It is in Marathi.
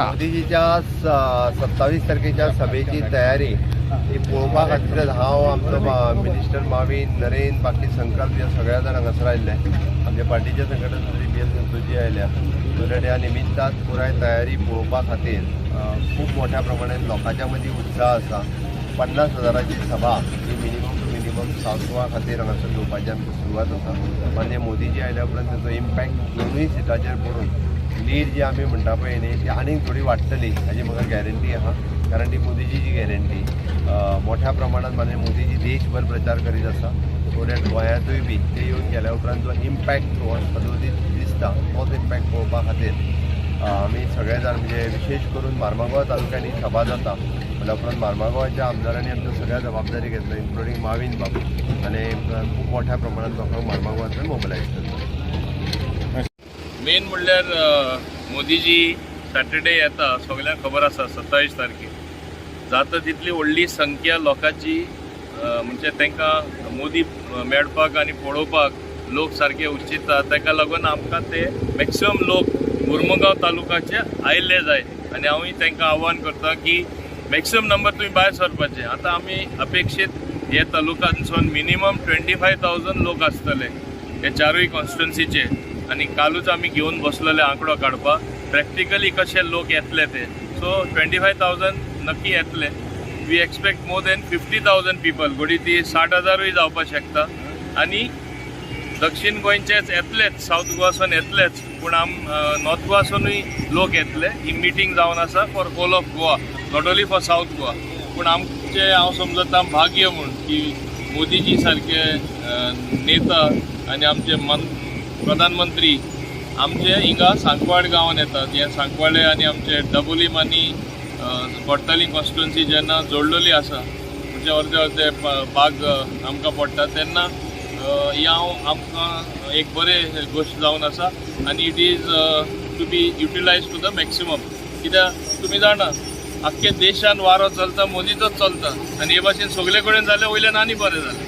मोदीजीच्या सत्तावीस तारखेच्या सभेची तयारी ही पळोवपा खातीर हांव आमचो मिनिस्टर मावीन नरेन बाकी संकल्प ह्या सगळ्या जाणांक हांगासर आयिल्ले आमच्या पार्टीच्या संघटन मंत्री बी एल संतोषजी आयल्या तर ह्या निमित्तान पुराय तयारी पळोवपा खातीर खूब मोठ्या प्रमाणात लोकांच्या मदीं उत्साह आसा पन्नास हजाराची सभा ही मिनिमम टू मिनिमम सावसवा खातीर हांगासर घेवपाची आमची सुरवात आसा मान्य मोदीजी आयल्या उपरांत ताचो इम्पॅक्ट दोनूय सिटाचेर पडून लीड जी आमी म्हणटा पळय न्ही ती आनीक थोडी वाडटली हाजी म्हाका म्हणजे गॅरंटी आहा कारण ती मोदीजीची गॅरंटी मोठ्या प्रमाणात म्हणजे मोदीजी देशभर प्रचार करीत आसा थोड्या गोंयांतूय बी ते येवन गेल्या उपरांत जो इम्पॅक्ट हो पदवतीत दिसता तोच इम्पॅक्ट पळोवपा खातीर. आमी सगळे जाण म्हणजे विशेष करून मार्मागांव तालुक्यांनी सभा जाता. म्हणल्या उपरांत मार्मागांवाच्या आमदारांनी आमच्या सगळ्या जबाबदारी घेतल्या इन्क्लुडींग मावीन बाब. आनी खूब मोठ्या प्रमाणात लोकांक मार्मागांवांतल्यान मोबिलायज करता मेन म्हणल्यार मोदीजी सॅटर्डे येता सगल्यांक खबर आसा सत्तावीस तारखेक. जाता तितली व्हडली संख्या लोकांची म्हणजे तांकां मोदी मेळपाक आनी पळोवपाक लोक सारके उचिता. ताका लागून आमकां ते मॅक्सिमम लोक मुर्मुगांव तालुकाचे आयिल्ले जाय. आनी हांवूय तांकां आव्हान करता की मॅक्सिमम नंबर तुम्ही भायर सरपाचे. आतां आमी अपेक्षीत हे तालुकांसून मिनिमम ट्वेंटी फाय थावजंड लोक आसतले हे चारूय कॉन्स्टिट्युन्सीचे आनी कालूच आमी घेवन बसलेले आंकडो काडपाक प्रॅक्टिकली कशे लोक येतले ते. सो ट्वेंटी फाय थावजंड नक्की येतले. We expect more than fifty thousand people घोडी ती साठ हजारूय जावपाक शकता. आनी दक्षिण गोंयचेच येतलेच साऊथ गोवासून येतलेच पूण आम नॉर्थ गोवासूनय लोक येतले. ही मिटींग जावन आसा for whole of Goa. Not only for south Goa. पूण आमचे हांव समजता भाग्य म्हूण की मोदीजी सारके नेता आनी आमचे मन प्रधानमंत्री आमचे हिंगा सांकवाड गांवांत येतात. हे सांकवाडे आनी आमचे डबोलीम आनी पडटली कॉन्स्टिट्युन्सी जेन्ना जोडलेली आसा म्हणजे अर्दे अर्दे भाग आमकां पडटा तेन्ना अ, हांव आमकां एक बरे गोश्ट जावन आसा आनी it is to be utilise to the maximum कित्याक तुमी जाणा आख्खे देशान वारो चलता मोदीचोच चलता. आनी हे भाशेन सगळे कडेन जाल्यार वयल्यान आनी बरें जालें.